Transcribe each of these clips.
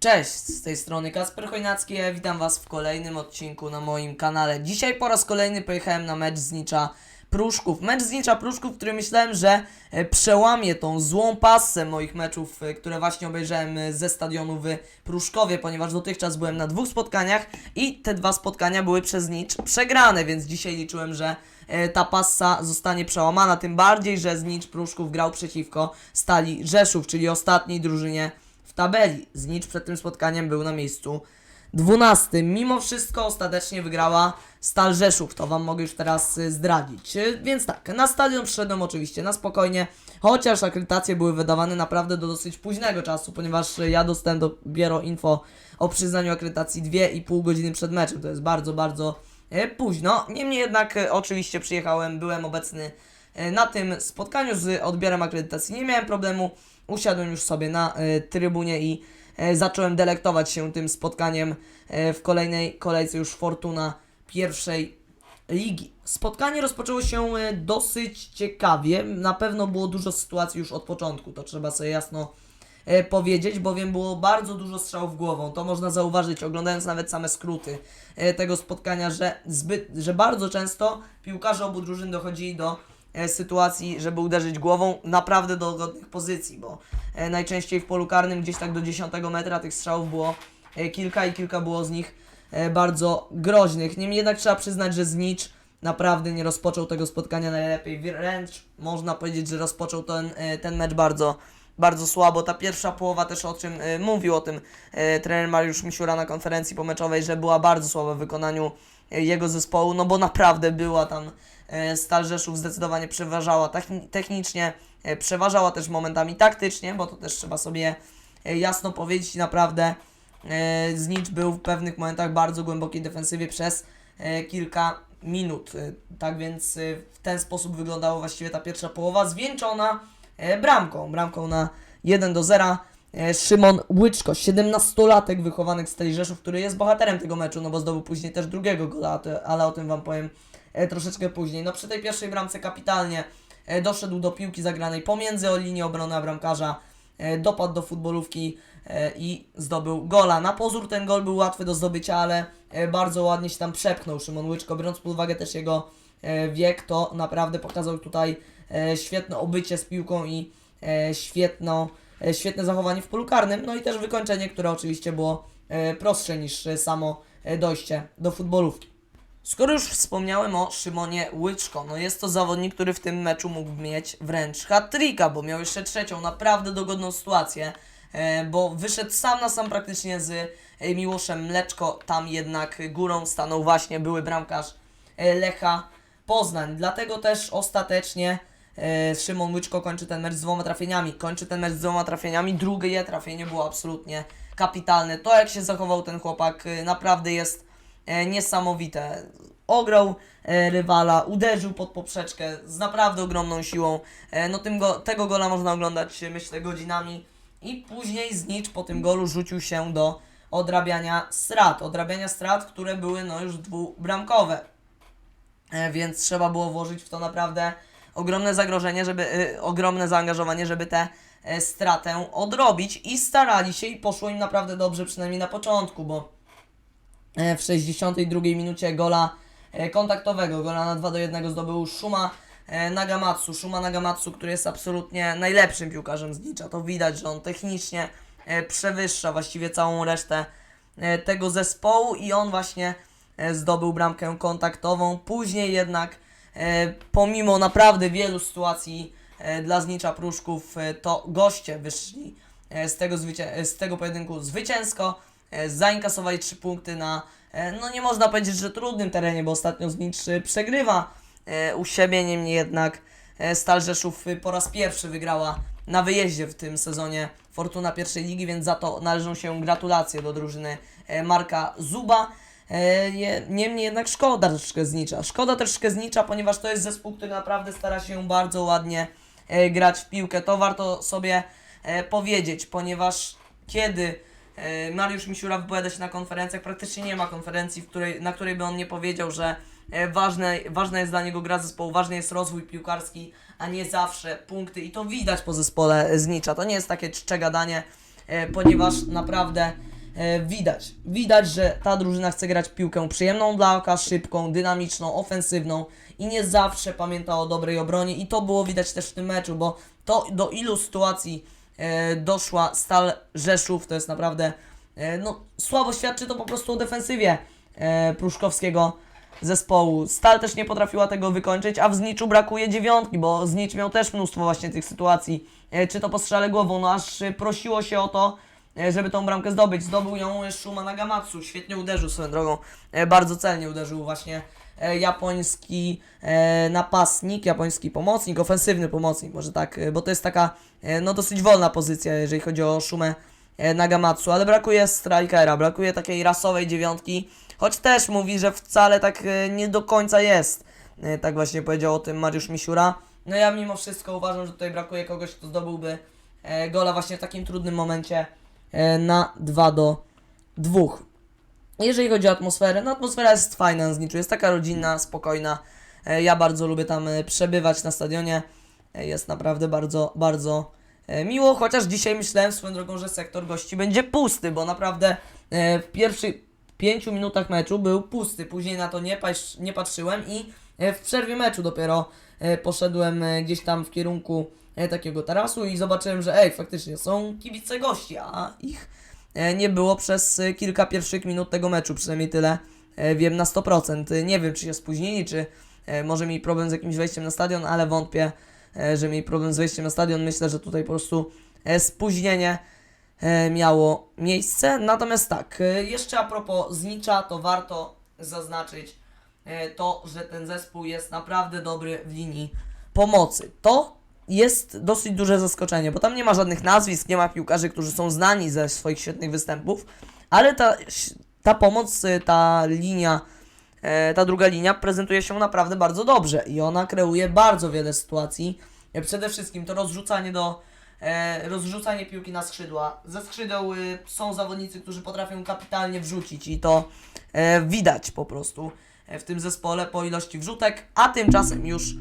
Cześć, z tej strony Kasper Chojnacki, ja witam Was w kolejnym odcinku na moim kanale. Dzisiaj po raz kolejny pojechałem na mecz z Nicza Pruszków. Mecz z Nicza Pruszków, który myślałem, że e, przełamie tą złą passę moich meczów, e, które właśnie obejrzałem e, ze stadionu w Pruszkowie, ponieważ dotychczas byłem na dwóch spotkaniach i te dwa spotkania były przez Nicz przegrane, więc dzisiaj liczyłem, że ta passa zostanie przełamana, tym bardziej, że z Nicz Pruszków grał przeciwko Stali Rzeszów, czyli ostatniej drużynie tabeli. Znicz przed tym spotkaniem był na miejscu 12. Mimo wszystko ostatecznie wygrała Stal Rzeszów. To Wam mogę już teraz y, zdradzić. Y, Więc tak, na stadion przyszedłem oczywiście na spokojnie, chociaż akredytacje były wydawane naprawdę do dosyć późnego czasu, ponieważ y, ja dostałem dopiero info o przyznaniu akredytacji 2,5 godziny przed meczem. To jest bardzo, bardzo późno. Niemniej jednak oczywiście przyjechałem, byłem obecny na tym spotkaniu z odbiorem akredytacji nie miałem problemu. Usiadłem już sobie na e, trybunie i e, zacząłem delektować się tym spotkaniem e, w kolejnej kolejce już Fortuna pierwszej ligi. Spotkanie rozpoczęło się dosyć ciekawie. Na pewno było dużo sytuacji już od początku, to trzeba sobie jasno powiedzieć, bowiem było bardzo dużo strzałów głową. To można zauważyć, oglądając nawet same skróty tego spotkania, że, zbyt, że bardzo często piłkarze obu drużyn dochodzili do sytuacji, żeby uderzyć głową naprawdę do godnych pozycji, bo e, najczęściej w polu karnym gdzieś tak do 10 metra tych strzałów było e, kilka i kilka było z nich e, bardzo groźnych. Niemniej jednak trzeba przyznać, że Znicz naprawdę nie rozpoczął tego spotkania najlepiej. Wręcz można powiedzieć, że rozpoczął ten, e, ten mecz bardzo, bardzo słabo. Ta pierwsza połowa też o czym e, mówił o tym e, trener Mariusz Misiura na konferencji pomeczowej, że była bardzo słaba w wykonaniu e, jego zespołu, no bo naprawdę była tam e, Stal Rzeszów zdecydowanie przeważała techni- technicznie, e, przeważała też momentami taktycznie, bo to też trzeba sobie e, jasno powiedzieć naprawdę e, Znicz był w pewnych momentach bardzo głębokiej defensywie przez e, kilka minut. E, Tak więc e, w ten sposób wyglądała właściwie ta pierwsza połowa, zwieńczona e, bramką. Bramką na 1 do 0. E, Szymon Łyczko, 17-latek wychowany z tej Rzeszów, który jest bohaterem tego meczu, no bo zdobył później też drugiego gola, ale o tym Wam powiem e, troszeczkę później. No przy tej pierwszej bramce kapitalnie e, doszedł do piłki zagranej pomiędzy o linię obrony a bramkarza, e, dopadł do futbolówki e, i zdobył gola. Na pozór ten gol był łatwy do zdobycia, ale e, bardzo ładnie się tam przepchnął Szymon Łyczko, biorąc pod uwagę też jego e, wiek, to naprawdę pokazał tutaj e, świetne obycie z piłką i e, świetną, e, świetne zachowanie w polu karnym, no i też wykończenie, które oczywiście było e, prostsze niż e, samo e, dojście do futbolówki. Skoro już wspomniałem o Szymonie Łyczko, no jest to zawodnik, który w tym meczu mógł mieć wręcz hat-tricka, bo miał jeszcze trzecią naprawdę dogodną sytuację, e, bo wyszedł sam na sam praktycznie z e, Miłoszem Mleczko, tam jednak górą stanął właśnie były bramkarz e, Lecha Poznań, dlatego też ostatecznie Szymon Łyczko kończy ten mecz z dwoma trafieniami, kończy ten mecz z dwoma trafieniami, drugie trafienie było absolutnie kapitalne, to jak się zachował ten chłopak naprawdę jest niesamowite. Ograł e, rywala, uderzył pod poprzeczkę z naprawdę ogromną siłą. E, no tym go, tego gola można oglądać e, myślę godzinami. I później Znicz po tym golu rzucił się do odrabiania strat. Odrabiania strat, które były no już dwubramkowe. E, więc trzeba było włożyć w to naprawdę ogromne zagrożenie, żeby, ogromne zaangażowanie, żeby tę e, stratę odrobić i starali się i poszło im naprawdę dobrze, przynajmniej na początku, bo e, w 62 minucie gola e, kontaktowego, gola na 2 do 1 zdobył Szuma e, Nagamatsu. Szuma Nagamatsu, który jest absolutnie najlepszym piłkarzem z Nicza. To widać, że on technicznie e, przewyższa właściwie całą resztę e, tego zespołu i on właśnie e, zdobył bramkę kontaktową. Później jednak, e, pomimo naprawdę wielu sytuacji e, dla Znicza Pruszków, e, to goście wyszli e, z tego, e, z tego pojedynku zwycięsko. E, Zainkasowali trzy punkty na, e, no nie można powiedzieć, że trudnym terenie, bo ostatnio e, przegrywa e, u siebie, niemniej jednak Stal Rzeszów e, po raz pierwszy wygrała na wyjeździe w tym sezonie Fortuna pierwszej ligi, więc za to należą się gratulacje do drużyny Marka Zuba. Nie- Niemniej jednak szkoda troszeczkę Znicza. Szkoda troszeczkę Znicza, ponieważ to jest zespół, który naprawdę stara się bardzo ładnie grać w piłkę. To warto sobie powiedzieć, ponieważ kiedy Mariusz Misiura wypowiada się na konferencjach, praktycznie nie ma konferencji, w której, na której by on nie powiedział, że e, ważne, ważna jest dla niego gra zespołu, ważny jest rozwój piłkarski, a nie zawsze punkty. I to widać po zespole Znicza. To nie jest takie czcze gadanie, e, ponieważ naprawdę e, widać, widać, że ta drużyna chce grać piłkę przyjemną dla oka, szybką, dynamiczną, ofensywną i nie zawsze pamięta o dobrej obronie. I to było widać też w tym meczu, bo to do ilu sytuacji e, doszła Stal Rzeszów, to jest naprawdę e, no, słabo świadczy to po prostu o defensywie e, pruszkowskiego zespołu. Stal też nie potrafiła tego wykończyć, a w Zniczu brakuje dziewiątki, bo Znicz miał też mnóstwo właśnie tych sytuacji, e, czy to po strzale głową, no aż e, prosiło się o to, e, żeby tą bramkę zdobyć. Zdobył ją e, Shuma Nagamatsu, świetnie uderzył swoją drogą, e, bardzo celnie uderzył właśnie e, japoński e, napastnik, japoński pomocnik, ofensywny pomocnik, może tak, e, bo to jest taka e, no dosyć wolna pozycja, jeżeli chodzi o Shumę e, Nagamatsu, ale brakuje strikera, brakuje takiej rasowej dziewiątki, choć też mówi, że wcale tak e, nie do końca jest. E, Tak właśnie powiedział o tym Mariusz Misiura. No ja mimo wszystko uważam, że tutaj brakuje kogoś, kto zdobyłby e, gola właśnie w takim trudnym momencie e, na 2 do 2. Jeżeli chodzi o atmosferę, no atmosfera jest fajna z jest taka rodzinna, spokojna. E, Ja bardzo lubię tam e, przebywać na stadionie. E, Jest naprawdę bardzo, bardzo miło, chociaż dzisiaj myślałem swoją drogą, że sektor gości będzie pusty, bo naprawdę w pierwszych pięciu minutach meczu był pusty. Później na to nie, patrz, nie patrzyłem i w przerwie meczu dopiero poszedłem gdzieś tam w kierunku takiego tarasu i zobaczyłem, że ej, faktycznie są kibice gości, a ich nie było przez e, kilka pierwszych minut tego meczu, przynajmniej tyle e, wiem na 100%. E, Nie wiem, czy się spóźnili, czy e, może mieli problem z jakimś wejściem na stadion, ale wątpię, e, że mieli problem z wejściem na stadion. Myślę, że tutaj po prostu e, spóźnienie e, miało miejsce. Natomiast tak, e, jeszcze a propos Znicza, to warto zaznaczyć e, to, że ten zespół jest naprawdę dobry w linii pomocy. To jest dosyć duże zaskoczenie, bo tam nie ma żadnych nazwisk, nie ma piłkarzy, którzy są znani ze swoich świetnych występów, ale ta, ta pomoc, y, ta linia, e, ta druga linia prezentuje się naprawdę bardzo dobrze i ona kreuje bardzo wiele sytuacji. E, Przede wszystkim to rozrzucanie do e, rozrzucanie piłki na skrzydła. Ze skrzydeł y, są zawodnicy, którzy potrafią kapitalnie wrzucić i to widać po prostu w tym zespole po ilości wrzutek, a tymczasem już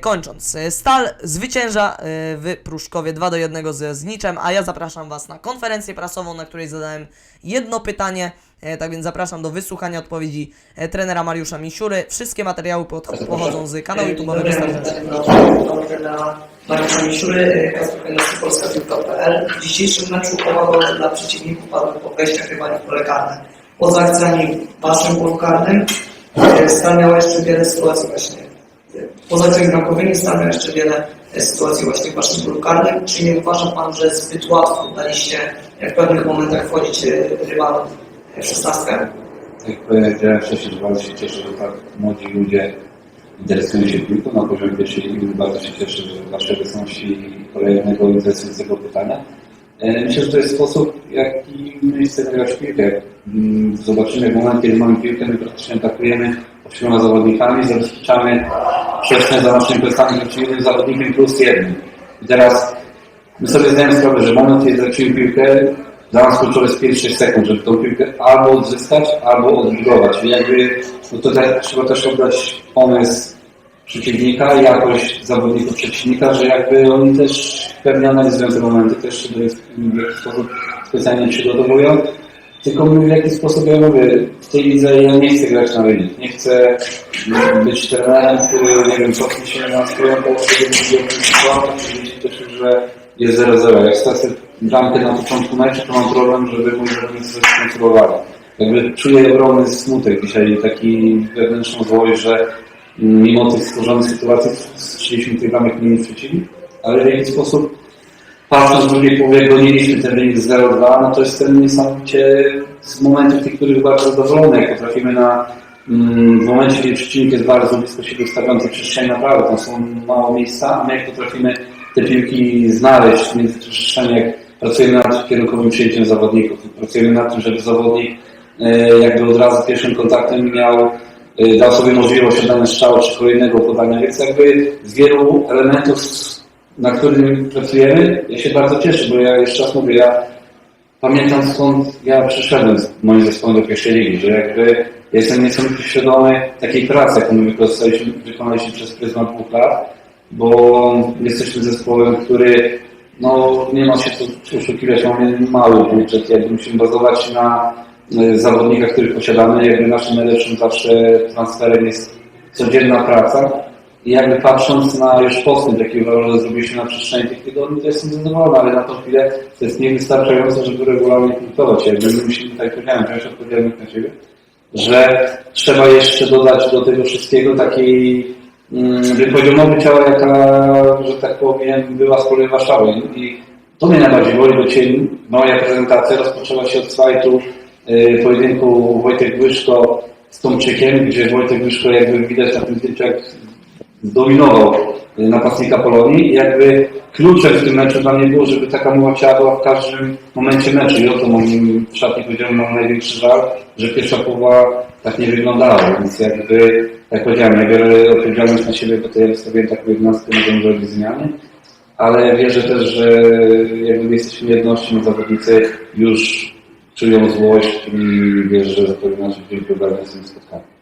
kończąc. e, Stal zwycięża e, w Pruszkowie 2 do 1 ze Zniczem, a ja zapraszam Was na konferencję prasową, na której zadałem jedno pytanie, e, tak więc zapraszam do wysłuchania odpowiedzi e, trenera Mariusza Misiury. Wszystkie materiały pochodzą z kanału YouTube'owego Star trenera Mariusza Misiury, Kasper Polska Piłka.pl. W dzisiejszym meczu powagą dla przeciwników padły po wejściach rywali w pole karne. Poza akcjami waszym polu karnym, e, Stal miała jeszcze wiele sytuacji właśnie. Poza akcjami bramkowymi Stal miała jeszcze wiele e, sytuacji właśnie w waszym karnym. Czy nie uważa Pan, że zbyt łatwo daliście e, w pewnych momentach wchodzić e, rywalom w szesnastkę? Jak powiedziałem wcześniej, bardzo się cieszę, że tak młodzi ludzie interesują się piłką na poziomie pierwszej ligi. Bardzo się cieszę, że Waszej obecności i kolejnego interesującego pytania. Myślę, że to jest sposób, jaki my chcemy grać piłkę. Mm, Zobaczymy w momencie, kiedy mamy piłkę, my praktycznie atakujemy ośmioma zawodnikami, zabezpieczamy przestrzeń za naszymi plecami przeciwnym zawodnikiem plus jeden. I teraz my sobie zdajemy sprawę, że moment, kiedy tracimy piłkę, dla nas kluczowe jest 5-6 sekund, żeby tą piłkę albo odzyskać, albo odblokować. I jakby no to te, trzeba też oddać pomysł przeciwnika i jakość zawodników przeciwnika, że jakby oni też pewnie analizują te momenty, też się do nich w sposób specjalnie przygotowują. Tylko my w jaki sposób, ja mówię, w tej lidze ja nie chcę grać na wynik. Nie chcę mm, być trenerem, który, nie wiem, cofnie się na swoją połowę, powiedzieć też, że jest 0-0. Jak stracę bramkę na początku meczu, to mam problem, żeby mój zawodnicy skontrolowali. Jakby czuję ogromny smutek dzisiaj, taki wewnętrzną złość, że mimo tych stworzonych sytuacji strzeliliśmy tych bramek mniej przeciwnik, ale w jakiś sposób patrząc w drugiej połowie goniliśmy ten wynik 0-2, no to jestem niesamowicie z momentów tych, których bardzo zadowolony, jak potrafimy na mm, w momencie, kiedy przeciwnik jest bardzo blisko siebie ustawiający przestrzeń naprawdę, tam są mało miejsca, a my jak potrafimy te piłki znaleźć między przestrzeni, jak pracujemy nad kierunkowym przyjęciem zawodników, pracujemy nad tym, żeby zawodnik e, jakby od razu pierwszym kontaktem miał e, dał sobie możliwość oddania strzału czy kolejnego podania, więc jakby z wielu elementów, na którym pracujemy, ja się bardzo cieszę, bo ja jeszcze raz mówię, ja pamiętam skąd ja przyszedłem moim zespołem do pierwszej ligi, że jakby jestem niesamowicie świadomy takiej pracy, jaką my wykonaliśmy, wykonaliśmy przez pryzmat dwóch lat, bo jesteśmy zespołem, który no nie ma się co oszukiwać, mamy mały budżet, jakby musimy bazować na e, zawodnikach, których posiadamy, jakby naszym najlepszym zawsze transferem jest codzienna praca i jakby patrząc na już postęp, jaki uważam, że zrobiliśmy na przestrzeni tych tygodni, to jestem zadowolony, ale na tą chwilę to jest niewystarczające, żeby regularnie punktować. Jakby my musimy, tak jak wziąć odpowiedzialność na siebie, że trzeba jeszcze dodać do tego wszystkiego takiej mm, powiedział nowy ciała, jaka, że tak powiem, była z kolei Warszawy. I to mnie najbardziej boli, bo dzisiaj moja prezentacja rozpoczęła się od slajdu y, pojedynku Wojtek Błyszko z Tomczykiem, gdzie Wojtek Błyszko jakby widać na tym zdjęciu, jak zdominował y, napastnika Polonii. Jakby kluczem w tym meczu dla mnie było, żeby taka mowa ciała była w każdym momencie meczu. I o to moim w szatni powiedziałem, mam największy żal, że pierwsza połowa tak nie wyglądała, więc jakby, jak powiedziałem, ja biorę odpowiedzialność na siebie, bo to ja wystawiłem taką jednostkę, możemy zrobić zmiany, ale wierzę też, że jakby my jesteśmy jednością, zawodnicy już czują złość i wierzę, że za to nasz dzień programu z tym spotkamy.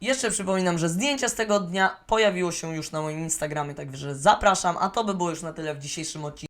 Jeszcze przypominam, że zdjęcie z tego dnia pojawiło się już na moim Instagramie, także zapraszam, a to by było już na tyle w dzisiejszym odcinku.